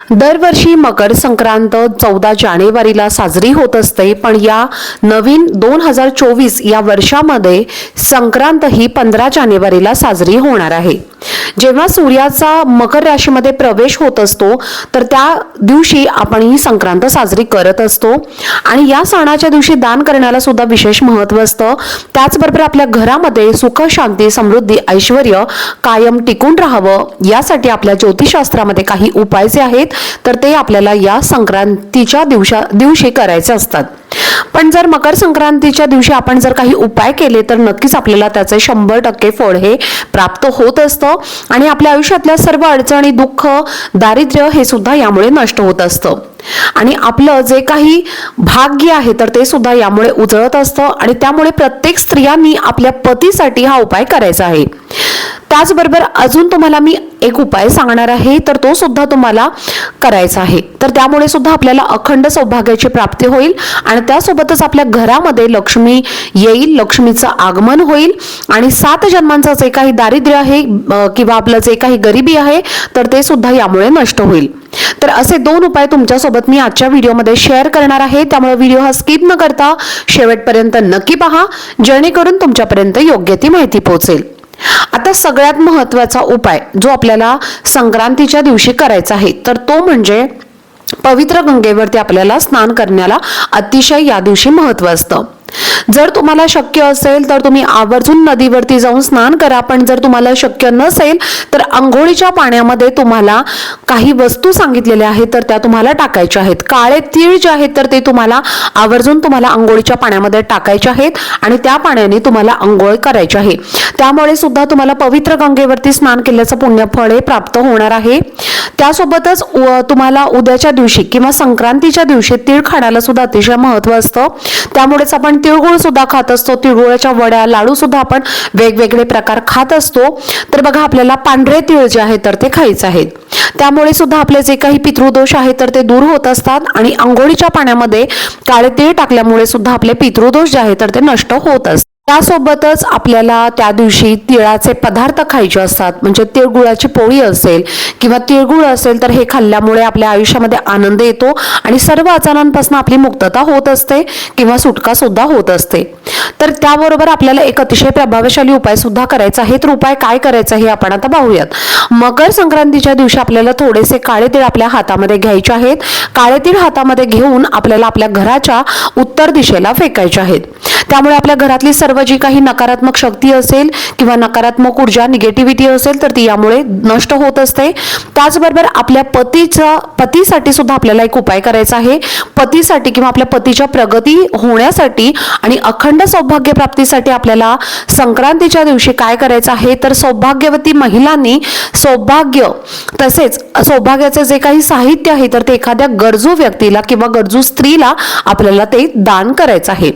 दरवर्षी मकर संक्रांत चौदा जानेवारीला साजरी होत असते पण या नवीन दोन हजार चोवीस या वर्षामध्ये संक्रांत ही पंधरा जानेवारीला साजरी होणार आहे. जेव्हा सूर्याचा मकर राशीमध्ये प्रवेश होत असतो तर त्या दिवशी आपण ही संक्रांत साजरी करत असतो. आणि या सणाच्या दिवशी दान करण्याला सुद्धा विशेष महत्त्व असतं. त्याचबरोबर आपल्या घरामध्ये सुख शांती समृद्धी ऐश्वर कायम टिकून राहावं यासाठी आपल्या ज्योतिषशास्त्रामध्ये काही उपाय जे आहेत तर ते आपल्याला या संक्रांतीच्या दिवशा दिवशी करायचे असतात. पण जर मकर संक्रांतीच्या दिवशी आपण जर काही उपाय केले तर नक्कीच आपल्याला त्याचे शंभर टक्के फळ हे प्राप्त होत असतं. आणि आपल्या आयुष्यातल्या सर्व अडचणी दुःख दारिद्र्य हे सुद्धा यामुळे नष्ट होत असतं. आणि आपलं जे काही भाग्य आहे तर ते सुद्धा यामुळे उजळत असतं. आणि त्यामुळे प्रत्येक स्त्रियांनी आपल्या पतीसाठी हा उपाय करायचा आहे. त्याचबरोबर अजून तुम्हाला मी एक उपाय सांगणार आहे तर तो सुद्धा तुम्हाला करायचा आहे. तर त्यामुळे सुद्धा आपल्याला अखंड सौभाग्याची प्राप्ती होईल आणि त्यासोबतच आपल्या घरामध्ये लक्ष्मी येईल लक्ष्मीचं आगमन होईल आणि सात जन्मांचं जे काही दारिद्र्य आहे किंवा आपलं जे काही गरिबी आहे तर ते सुद्धा यामुळे नष्ट होईल. तर असे दोन उपाय तुमच्यासोबत मी आजच्या व्हिडिओमध्ये शेअर करणार आहे. त्यामुळे व्हिडिओ हा स्किप न करता शेवटपर्यंत नक्की पहा जेणेकरून तुमच्यापर्यंत योग्य ती माहिती पोहोचेल. आता सगळ्यात महत्त्वाचा उपाय जो आपल्याला संक्रांतीच्या दिवशी करायचा आहे तर तो म्हणजे पवित्र गंगेवरती आपल्याला स्नान करण्याला अतिशय या दिवशी महत्त्व असतं. जर तुम्हाला शक्य असेल तर तुम्ही आवर्जून नदीवरती जाऊन स्नान करा पण जर तुम्हाला शक्य नसेल तर आंघोळीच्या पाण्यामध्ये तुम्हाला काही वस्तू सांगितलेल्या आहेत तर त्या तुम्हाला टाकायच्या आहेत. काळे तीळ जे आहेत तर ते तुम्हाला आवर्जून तुम्हाला आंघोळीच्या पाण्यामध्ये टाकायचे आहेत आणि त्या पाण्याने तुम्हाला आंघोळ करायची आहे. त्यामुळे सुद्धा तुम्हाला पवित्र गंगेवरती स्नान केल्याचं पुण्यफळ हे प्राप्त होणार आहे. त्यासोबतच तुम्हाला उद्याच्या दिवशी किंवा संक्रांतीच्या दिवशी तीळ खाण्याला सुद्धा अतिशय महत्त्व असतं. त्यामुळेच आपण तिळगुळ सुद्धा खात असतो. तिळगुळाच्या वड्या लाडू सुद्धा आपण वेगवेगळे प्रकार खात असतो. तर बघा आपल्याला पांढरे तीळ जे आहे तर ते खायचे आहेत त्यामुळे सुद्धा आपले जे काही पितृदोष आहेत तर ते दूर होत असतात आणि आंघोळीच्या पाण्यामध्ये काळे तीळ टाकल्यामुळे सुद्धा आपले पितृदोष जे आहेत तर ते नष्ट होत असतात. त्यासोबतच आपल्याला त्या दिवशी तिळाचे पदार्थ खायचे असतात. म्हणजे तिळगुळाची पोळी असेल किंवा तिळगुळ असेल तर हे खाल्ल्यामुळे आपल्या आयुष्यामध्ये आनंद येतो आणि सर्व आजारांपासून आपली मुक्तता होत असते किंवा सुटका सुद्धा होत असते. तर त्याबरोबर आपल्याला एक अतिशय प्रभावशाली उपाय सुद्धा करायचा आहे. तर उपाय काय करायचा हे आपण आता पाहूयात. मकर संक्रांतीच्या दिवशी आपल्याला थोडेसे काळे तीळ आपल्या हातामध्ये घ्यायचे आहेत. काळे तीळ हातामध्ये घेऊन आपल्याला आपल्या घराच्या उत्तर दिशेला फेकायचे आहेत. त्यामुळे आपल्या घरातली सर्व जी काही नकारात्मक शक्ती असेल किंवा नकारात्मक ऊर्जा निगेटिव्हिटी असेल तर ती यामुळे नष्ट होत असते. त्याचबरोबर आपल्या पतीचा पतीसाठी सुद्धा आपल्याला एक उपाय करायचा आहे. पतीसाठी किंवा आपल्या पतीच्या प्रगती होण्यासाठी आणि अखंड सौभाग्य प्राप्तीसाठी आपल्याला संक्रांतीच्या दिवशी काय करायचं आहे तर सौभाग्यवती महिलांनी सौभाग्य तसेच सौभाग्याचे जे काही साहित्य आहे तर ते एखाद्या गरजू व्यक्तीला किंवा गरजू स्त्रीला आपल्याला ते दान करायचं आहे.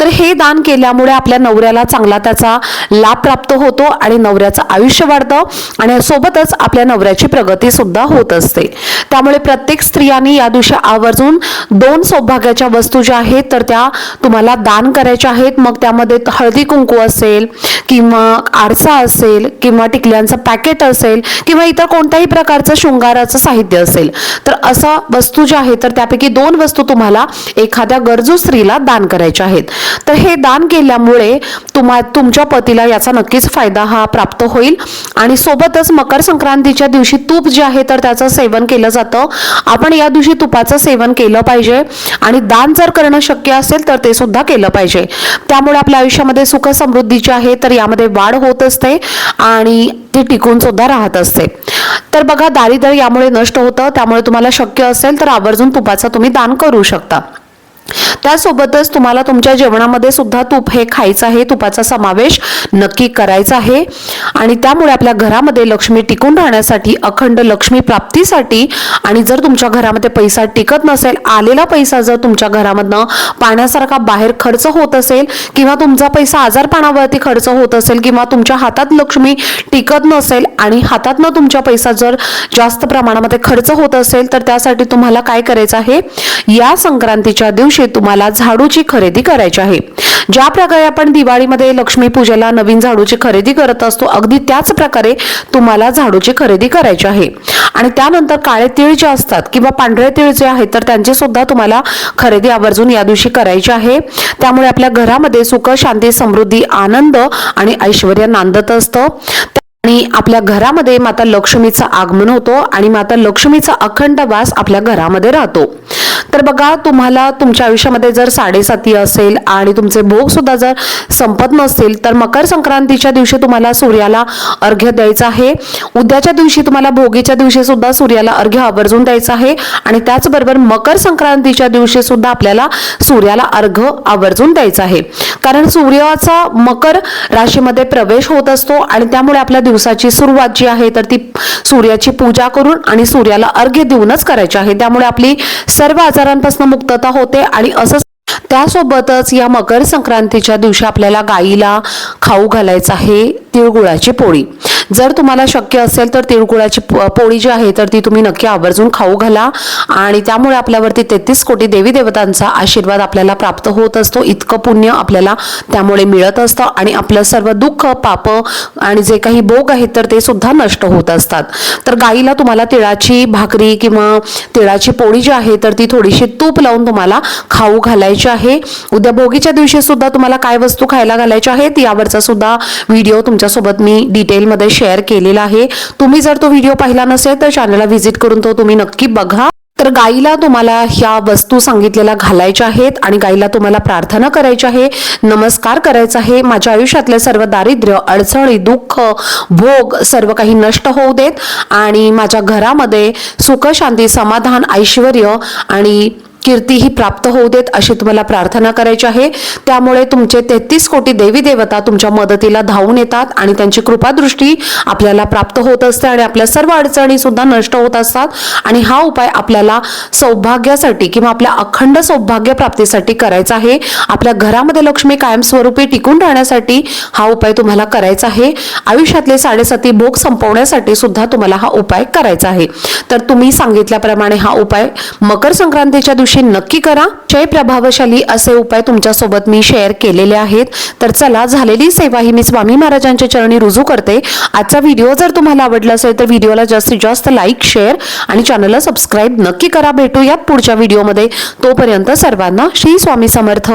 तर हे दान केल्यामुळे आपल्या नवऱ्याला चांगला त्याचा लाभ प्राप्त होतो आणि नवऱ्याचं आयुष्य वाढतं आणि सोबतच आपल्या नवऱ्याची प्रगती सुद्धा होत असते. त्यामुळे प्रत्येक स्त्रियांनी या दिवशी आवर्जून दोन सौभाग्याच्या वस्तू ज्या आहेत तर त्या तुम्हाला दान करायच्या आहेत. मग त्यामध्ये हळदी कुंकू असेल किंवा आरसा असेल किंवा टिकल्यांचं पॅकेट असेल किंवा इतर कोणत्याही प्रकारचं शृंगाराचं साहित्य असेल तर असा वस्तू ज्या आहे तर त्यापैकी दोन वस्तू तुम्हाला एखाद्या गरजू स्त्रीला दान करायच्या आहेत. तर हे दान केल्यामुळे तुम्हा तुमच्या पतीला याचा नक्कीच फायदा हा प्राप्त होईल. आणि सोबतच मकर संक्रांतीच्या दिवशी तूप जे आहे तर त्याचं सेवन केलं जातं. आपण या दिवशी तुपाचं सेवन केलं पाहिजे. आणि दान जर करणं शक्य असेल तर ते सुद्धा केलं पाहिजे. त्यामुळे आपल्या आयुष्यामध्ये सुख समृद्धी जी आहे तर यामध्ये वाढ होत असते आणि ती टिकून सुद्धा राहत असते. तर बघा दारिद्र्य यामुळे नष्ट होतं त्यामुळे तुम्हाला शक्य असेल तर आवर्जून तुपाचं तुम्ही दान करू शकता. त्यासोबतच तुम्हाला तुमच्या जेवणामध्ये सुद्धा तूप हे खायचं आहे तुपाचा समावेश नक्की करायचा आहे. आणि त्यामुळे आपल्या घरामध्ये लक्ष्मी टिकून राहण्यासाठी अखंड लक्ष्मी प्राप्तीसाठी आणि जर तुमच्या घरामध्ये पैसा टिकत नसेल आलेला पैसा जर तुमच्या घरामधनं पाण्यासारखा बाहेर खर्च होत असेल किंवा तुमचा पैसा आजारपणावरती खर्च होत असेल किंवा तुमच्या हातात लक्ष्मी टिकत नसेल आणि हातातनं तुमचा पैसा जर जास्त प्रमाणामध्ये खर्च होत असेल तर त्यासाठी तुम्हाला काय करायचं आहे? या संक्रांतीच्या दिवशी तुम्हाला झाडूची खरेदी करायची आहे. ज्या प्रकारे आपण दिवाळीमध्ये लक्ष्मी पूजेला नवीन झाडूची खरेदी करत असतो अगदी त्याच प्रकारे तुम्हाला झाडूची खरेदी करायची आहे. आणि त्यानंतर काळे तीळ जे असतात किंवा पांढरे तीळ जे आहेत तर त्यांची सुद्धा तुम्हाला खरेदी आवर्जून या दिवशी करायची आहे. त्यामुळे आपल्या घरामध्ये सुख शांती समृद्धी आनंद आणि ऐश्वर नांदत असतं. आणि आपल्या घरामध्ये माता लक्ष्मीचं आगमन होतो आणि माता लक्ष्मीचा अखंड वास आपल्या घरामध्ये राहतो. तर बघा तुम्हाला तुमच्या आयुष्यामध्ये जर साडेसाती असेल आणि तुमचे भोग सुद्धा जर संपत नसतील तर मकर संक्रांतीच्या दिवशी तुम्हाला सूर्याला अर्घ्य द्यायचं आहे. उद्याच्या दिवशी तुम्हाला भोगीच्या दिवशी सुद्धा सूर्याला अर्घ्य आवर्जून द्यायचं आहे. आणि त्याचबरोबर मकर संक्रांतीच्या दिवशी सुद्धा आपल्याला सूर्याला अर्घ्य आवर्जून द्यायचं आहे. कारण सूर्याचा मकर राशीमध्ये प्रवेश होत असतो आणि त्यामुळे आपल्या दिवसाची सुरुवात जी आहे तर ती सूर्याची पूजा करून आणि सूर्याला अर्घ्य देऊनच करायची आहे. त्यामुळे आपली सर्व आजारांपासून मुक्तता होते आणि असं त्यासोबतच या मकर संक्रांतीच्या दिवशी आपल्याला गाईला खाऊ घालायचं आहे तिळगुळाची पोळी. जर तुम्हाला शक्य असेल तर तिळगुळाची पोळी जी आहे तर ती तुम्ही नक्की आवर्जून खाऊ घाला. आणि त्यामुळे आपल्यावरती तेहतीस कोटी देवी देवतांचा आशीर्वाद आपल्याला प्राप्त होत असतो. इतकं पुण्य आपल्याला त्यामुळे मिळत असतं आणि आपलं सर्व दुःख पाप आणि जे काही भोग आहेत तर ते सुद्धा नष्ट होत असतात. तर गाईला तुम्हाला तिळाची भाकरी किंवा तिळाची पोळी जी आहे तर ती थोडीशी तूप लावून तुम्हाला खाऊ घालायची आहे. उद्या भोगीच्या दिवशी सुद्धा तुम्हाला काय वस्तू खायला घालायच्या आहेत यावरचा सुद्धा व्हिडिओ तुमच्यासोबत मी डिटेलमध्ये शेअर केलेला आहे. तुम्ही जर तो व्हिडिओ पाहिला नसेल तर चॅनलला व्हिजिट करून तो तुम्ही नक्की बघा. तर गाईला तुम्हाला ह्या वस्तू सांगितलेल्या घालायच्या आहेत आणि गाईला तुम्हाला प्रार्थना करायची आहे नमस्कार करायचा आहे. माझ्या आयुष्यातले सर्व दारिद्र्य अडचणी दुःख भोग सर्व काही नष्ट होऊ देत आणि माझ्या घरामध्ये सुख शांती समाधान ऐश्वर आणि कीर्ती ही प्राप्त होऊ देत अशी तुम्हाला प्रार्थना करायची आहे. त्यामुळे तुमचे तेहतीस कोटी देवी देवता तुमच्या मदतीला धावून येतात आणि त्यांची कृपादृष्टी आपल्याला प्राप्त होत असते आणि आपल्या सर्व अडचणी सुद्धा नष्ट होत असतात. आणि हा उपाय आपल्याला सौभाग्यासाठी किंवा आपल्या अखंड सौभाग्य प्राप्तीसाठी करायचा आहे. आपल्या घरामध्ये लक्ष्मी कायमस्वरूपी टिकून राहण्यासाठी हा उपाय तुम्हाला करायचा आहे. आयुष्यातले साडेसाती भोग संपवण्यासाठी सुद्धा तुम्हाला हा उपाय करायचा आहे. तर तुम्ही सांगितल्याप्रमाणे हा उपाय मकर संक्रांतीच्या दिवशी नक्की करा. जय प्रभावशाली असे उपाय तुमच्यासोबत मी शेअर केलेले आहेत. तर चला झालेली सेवा ही मी स्वामी महाराजांच्या चरणी रुजू करते. आजचा व्हिडिओ जर तुम्हाला आवडला असेल तर व्हिडिओला जास्तीत जास्त लाईक शेअर आणि चॅनलला सबस्क्राईब नक्की करा. भेटूयात पुढच्या व्हिडिओमध्ये तोपर्यंत सर्वांना श्री स्वामी समर्थ.